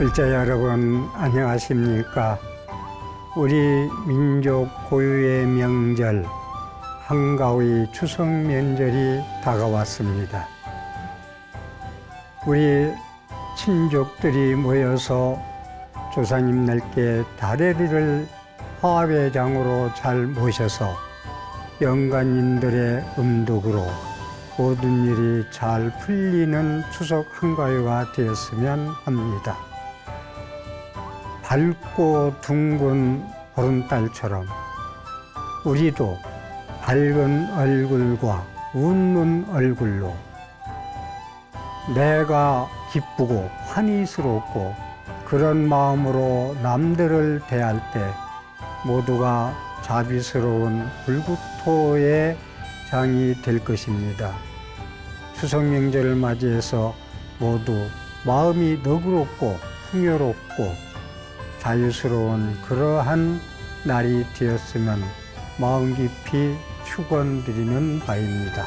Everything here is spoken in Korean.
글자 여러분 안녕하십니까? 우리 민족 고유의 명절 한가위 추석 명절이 다가왔습니다. 우리 친족들이 모여서 조상님들께 다래리를 화훼장으로 잘 모셔서 영간인들의 음덕으로 모든 일이 잘 풀리는 추석 한가위가 되었으면 합니다. 밝고 둥근 보름달처럼 우리도 밝은 얼굴과 웃는 얼굴로 내가 기쁘고 환희스럽고 그런 마음으로 남들을 대할 때 모두가 자비스러운 불구토의 장이 될 것입니다. 추석 명절을 맞이해서 모두 마음이 너그럽고 풍요롭고 자유스러운 그러한 날이 되었으면 마음 깊이 축원드리는 바입니다.